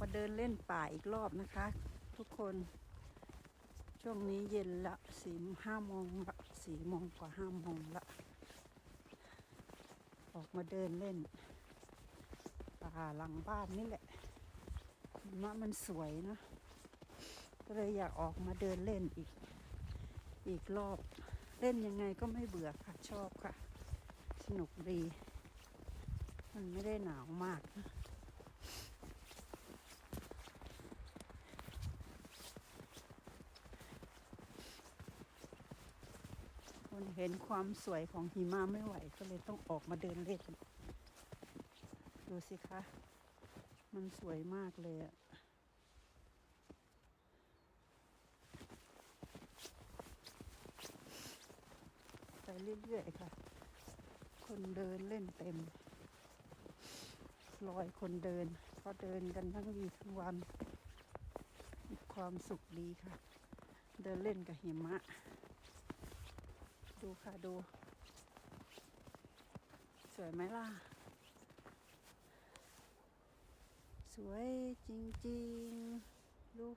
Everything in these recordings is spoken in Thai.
มาเดินเล่นป่าอีกรอบนะคะ ทุกคนช่วงนี้เย็นละสี่ห้าโมงละสี่โมงกว่าห้าโมงละออกมาเดินเล่นป่าหลังบ้านนี่แหละมะมันสวยนะ ก็เลยอยากออกมาเดินเล่นอีก อีกรอบเล่นยังไงก็ไม่เบื่อค่ะ ชอบค่ะ สนุกดี มันไม่ได้หนาวมากนะ เห็นความสวยของหิมะไม่ไหวก็เลยต้องออกมาเดินเล่นดูสิคะ มันสวยมากเลยอะไปเรื่อยๆค่ะ คนเดินเล่นเต็มรอยคนเดินก็เดินกันทั้งวีทั้งวัน มีความสุขดีค่ะ เดินเล่นกับหิมะ ดูค่ะดู สวยไหมล่ะ สวยจริงๆดู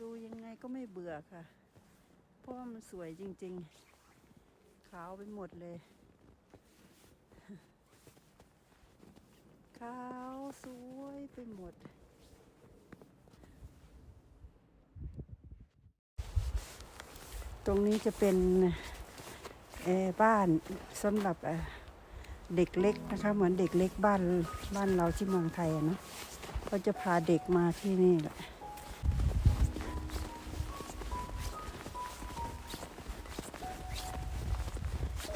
ดูยังไงก็ไม่เบื่อค่ะ เพราะว่ามันสวยจริงๆ ขาวไปหมดเลย ขาวสวยไปหมด ตรงนี้จะเป็นบ้านสำหรับเด็กเล็กนะคะ เหมือนเด็กเล็กบ้านบ้านเราที่เมืองไทยเนอะก็จะพาเด็กมาที่นี่แหละ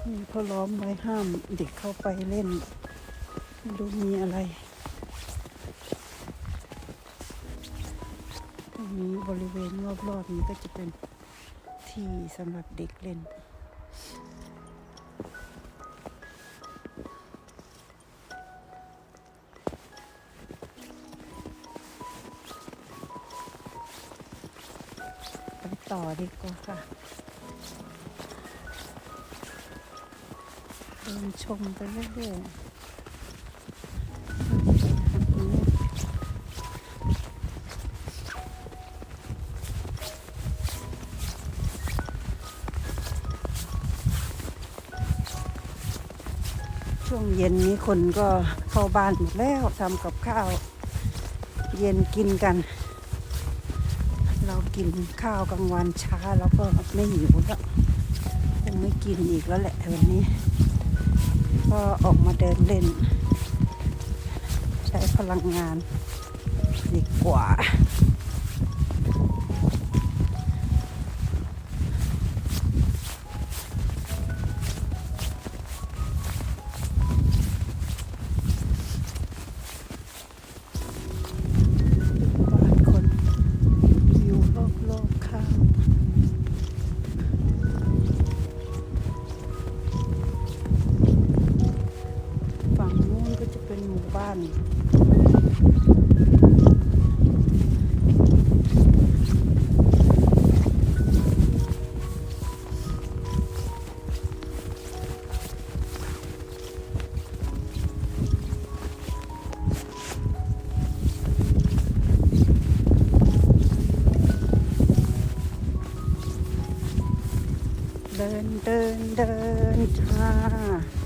นี่เขาล้อมไว้ห้ามเด็กเข้าไปเล่นไม่รู้มีอะไรตรงนี้บริเวณรอบๆนี้ก็จะเป็น ที่สำหรับเด็กเล่น ไปต่อดีกว่าค่ะเดินชมไปเรื่อยๆ ช่วงเย็นนี้คนก็เข้าบ้านหมดแล้วทำกับข้าว เย็นกินกัน เรากินข้าวกลางวันช้าแล้วก็ไม่หิวแล้วคงไม่กินอีกแล้วแหละวันนี้ ก็ออกมาเดินเล่น ใช้พลังงานดีกว่า เป็นหมู่บ้านเดินเดินเดินจ้า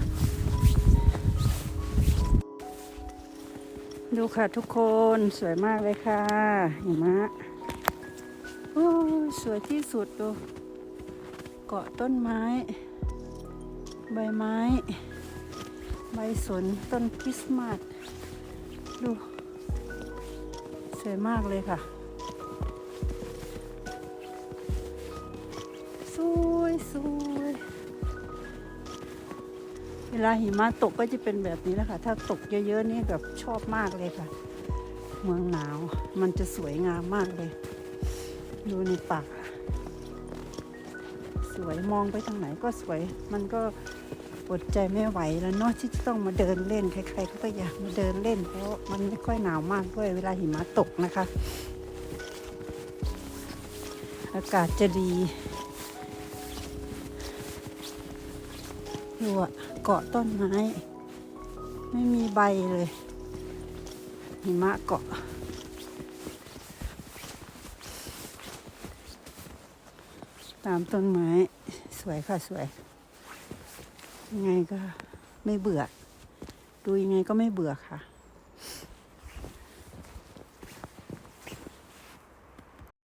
ดูค่ะทุกคนสวยมากเลยค่ะห็นไหมโอ้สวยที่สุดดู เกาะต้นไม้ ใบไม้ ใบสนต้นคริสต์มาสดู สวยมากเลยค่ะ สวยสวย เวลาหิมะตกก็จะเป็นแบบนี้แหละค่ะ ถ้าตกเยอะๆนี่แบบชอบมากเลยค่ะ เมืองหนาว มันจะสวยงามมากเลย ดูในป่าสวยมองไปทางไหนก็สวย มันก็อดใจไม่ไหวแล้วเนาะที่จะต้องมาเดินเล่น ใครๆ ก็อยากมาเดินเล่น เพราะมันไม่ค่อยหนาวมากด้วยเวลาหิมะตกนะคะ อากาศจะดีดูอะ เกาะต้นไม้ ไม่มีใบเลยหิมะเกาะ ตามต้นไม้ สวยค่ะสวย ยังไงก็ไม่เบื่อ ดูยังไงก็ไม่เบื่อค่ะ